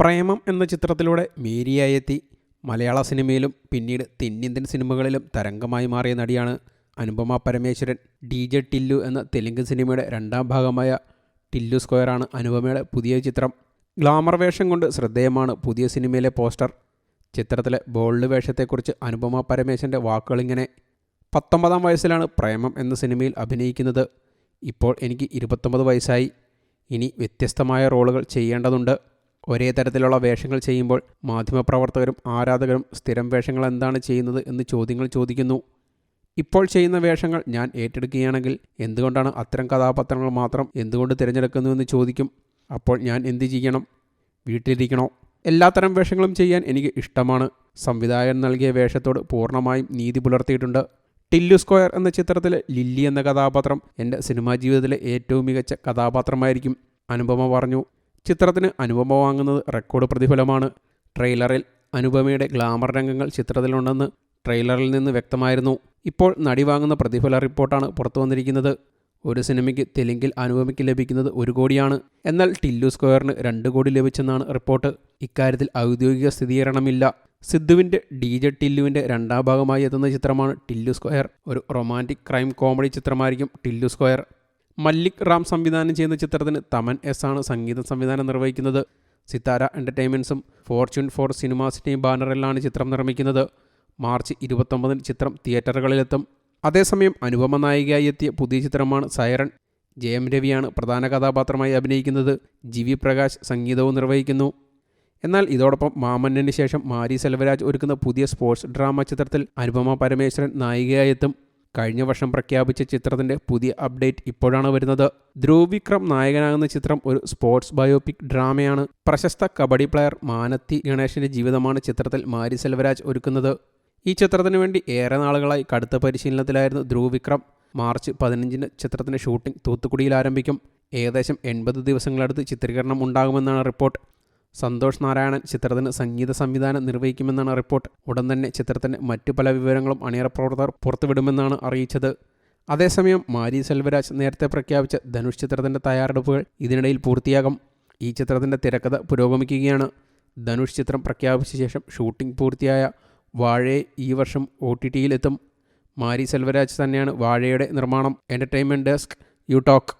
പ്രേമം എന്ന ചിത്രത്തിലൂടെ മേരിയായെത്തി. മലയാള സിനിമയിലും പിന്നീട് തെന്നിന്ത്യൻ സിനിമകളിലും തരംഗമായി മാറിയ നടിയാണ് അനുപമ പരമേശ്വരൻ. ഡി ജെ ടില്ലു എന്ന തെലുങ്ക് സിനിമയുടെ രണ്ടാം ഭാഗമായ ടില്ലു സ്ക്വയറാണ് അനുപമയുടെ പുതിയ ചിത്രം. ഗ്ലാമർ വേഷം കൊണ്ട് ശ്രദ്ധേയമാണ് പുതിയ സിനിമയിലെ പോസ്റ്റർ. ചിത്രത്തിലെ ബോൾഡ് വേഷത്തെക്കുറിച്ച് അനുപമ പരമേശ്വരന്റെ വാക്കുകളിങ്ങനെ പത്തൊമ്പതാം വയസ്സിലാണ് പ്രേമം എന്ന സിനിമയിൽ അഭിനയിക്കുന്നത്. ഇപ്പോൾ എനിക്ക് ഇരുപത്തൊമ്പത് വയസ്സായി. ഇനി വ്യത്യസ്തമായ റോളുകൾ ചെയ്യേണ്ടതുണ്ട്. ഒരേ തരത്തിലുള്ള വേഷങ്ങൾ ചെയ്യുമ്പോൾ മാധ്യമപ്രവർത്തകരും ആരാധകരും സ്ഥിരം വേഷങ്ങൾ എന്താണ് ചെയ്യുന്നത് എന്ന് ചോദ്യങ്ങൾ ചോദിക്കുന്നു. ഇപ്പോൾ ചെയ്യുന്ന വേഷങ്ങൾ ഞാൻ ഏറ്റെടുക്കുകയാണെങ്കിൽ എന്തുകൊണ്ടാണ് അത്തരം കഥാപാത്രങ്ങൾ മാത്രം എന്തുകൊണ്ട് തിരഞ്ഞെടുക്കുന്നുവെന്ന് ചോദിക്കും. അപ്പോൾ ഞാൻ എന്ത് ചെയ്യണം? വീട്ടിലിരിക്കണോ? എല്ലാത്തരം വേഷങ്ങളും ചെയ്യാൻ എനിക്ക് ഇഷ്ടമാണ്. സംവിധായകൻ നൽകിയ വേഷത്തോട് പൂർണമായും നീതി പുലർത്തിയിട്ടുണ്ട്. ടില്ലു സ്ക്വയർ എന്ന ചിത്രത്തിലെ ലില്ലി എന്ന കഥാപാത്രം എന്റെ സിനിമാ ജീവിതത്തിലെ ഏറ്റവും മികച്ച കഥാപാത്രമായിരിക്കും. അനുപമ പറഞ്ഞു ചിത്രത്തിന് അനുപമ വാങ്ങുന്നത് റെക്കോർഡ് പ്രതിഫലമാണ്. ട്രെയിലറിൽ അനുപമയുടെ ഗ്ലാമർ രംഗങ്ങൾ ചിത്രത്തിലുണ്ടെന്ന് ട്രെയിലറിൽ നിന്ന് വ്യക്തമായിരുന്നു. ഇപ്പോൾ നടി വാങ്ങുന്ന പ്രതിഫല റിപ്പോർട്ടാണ് പുറത്തു വന്നിരിക്കുന്നത് ഒരു സിനിമയ്ക്ക് തെലുങ്കിൽ അനുപമയ്ക്ക് ലഭിക്കുന്നത് ഒരു കോടിയാണ്. എന്നാൽ ടില്ലു സ്ക്വയറിന് രണ്ട് കോടി ലഭിച്ചെന്നാണ് റിപ്പോർട്ട്. ഇക്കാര്യത്തിൽ ഔദ്യോഗിക സ്ഥിരീകരണമില്ല സിദ്ധുവിന്റെ ഡി ജെ ടില്ലുവിന്റെ രണ്ടാം ഭാഗമായി എത്തുന്ന ചിത്രമാണ് ടില്ലു സ്ക്വയർ. ഒരു റൊമാന്റിക് ക്രൈം കോമഡി ചിത്രമായിരിക്കും ടില്ലു സ്ക്വയർ. മല്ലിക് റാം സംവിധാനം ചെയ്യുന്ന ചിത്രത്തിന് തമൻ എസ് ആണ് സംഗീത സംവിധാനം നിർവഹിക്കുന്നത്. സിത്താര എന്റർടൈൻമെന്റ്സും ഫോർച്യൂൺ ഫോർ സിനിമാസിന്റെയും ബാനറിലാണ് ചിത്രം നിർമ്മിക്കുന്നത്. മാർച്ച് ഇരുപത്തൊമ്പതിന് ചിത്രം തിയേറ്ററുകളിലെത്തും. അതേസമയം അനുപമ നായികയായി എത്തിയ പുതിയ ചിത്രമാണ് സൈറൺ. ജയം രവിയാണ് പ്രധാന കഥാപാത്രമായി അഭിനയിക്കുന്നത്. ജി വി പ്രകാശ് സംഗീതവും നിർവഹിക്കുന്നു. എന്നാൽ ഇതോടൊപ്പം മാമന്നന് ശേഷം മാരി സെൽവരാജ് ഒരുക്കുന്ന പുതിയ സ്പോർട്സ് ഡ്രാമ ചിത്രത്തിൽ അനുപമ പരമേശ്വരൻ നായികയായി എത്തും. കഴിഞ്ഞ വർഷം പ്രഖ്യാപിച്ച ചിത്രത്തിന്റെ പുതിയ അപ്ഡേറ്റ് ഇപ്പോഴാണ് വരുന്നത്. ധ്രുവ് വിക്രം നായകനാകുന്ന ചിത്രം ഒരു സ്പോർട്സ് ബയോപിക് ഡ്രാമയാണ്. പ്രശസ്ത കബഡി പ്ലെയർ മാനത്തി ഗണേശന്റെ ജീവിതമാണ് ചിത്രത്തിൽ മാരി സെൽവരാജ് ഒരുക്കുന്നത്. ഈ ചിത്രത്തിന് വേണ്ടി ഏറെ നാളുകളായി കടുത്ത പരിശീലനത്തിലായിരുന്നു ധ്രുവ് വിക്രം. മാർച്ച് പതിനഞ്ചിന് ചിത്രത്തിന്റെ ഷൂട്ടിംഗ് തൂത്തുക്കുടിയിൽ ആരംഭിക്കും. ഏകദേശം എൺപത് ദിവസങ്ങളടുത്ത് ചിത്രീകരണം ഉണ്ടാകുമെന്നാണ് റിപ്പോർട്ട്. സന്തോഷ് നാരായണൻ ചിത്രത്തിന് സംഗീത സംവിധാനം നിർവഹിക്കുമെന്നാണ് റിപ്പോർട്ട്. ഉടൻ തന്നെ ചിത്രത്തിന്റെ മറ്റു പല വിവരങ്ങളും അണിയറ പ്രവർത്തകർ പുറത്തുവിടുമെന്നാണ് അറിയിച്ചത്. അതേസമയം മാരി സെൽവരാജ് നേരത്തെ പ്രഖ്യാപിച്ച ധനുഷ് ചിത്രത്തിന്റെ തയ്യാറെടുപ്പുകൾ ഇതിനിടയിൽ പൂർത്തിയാകും. ഈ ചിത്രത്തിന്റെ തിരക്കഥ പുരോഗമിക്കുകയാണ്. ധനുഷ് ചിത്രം പ്രഖ്യാപിച്ച ശേഷം ഷൂട്ടിംഗ് പൂർത്തിയായ വാഴയെ ഈ വർഷം ഒ ടി ടിയിലെത്തും. മാരി സെൽവരാജ് തന്നെയാണ് വാഴയുടെ നിർമ്മാണം. Entertainment desk you talk.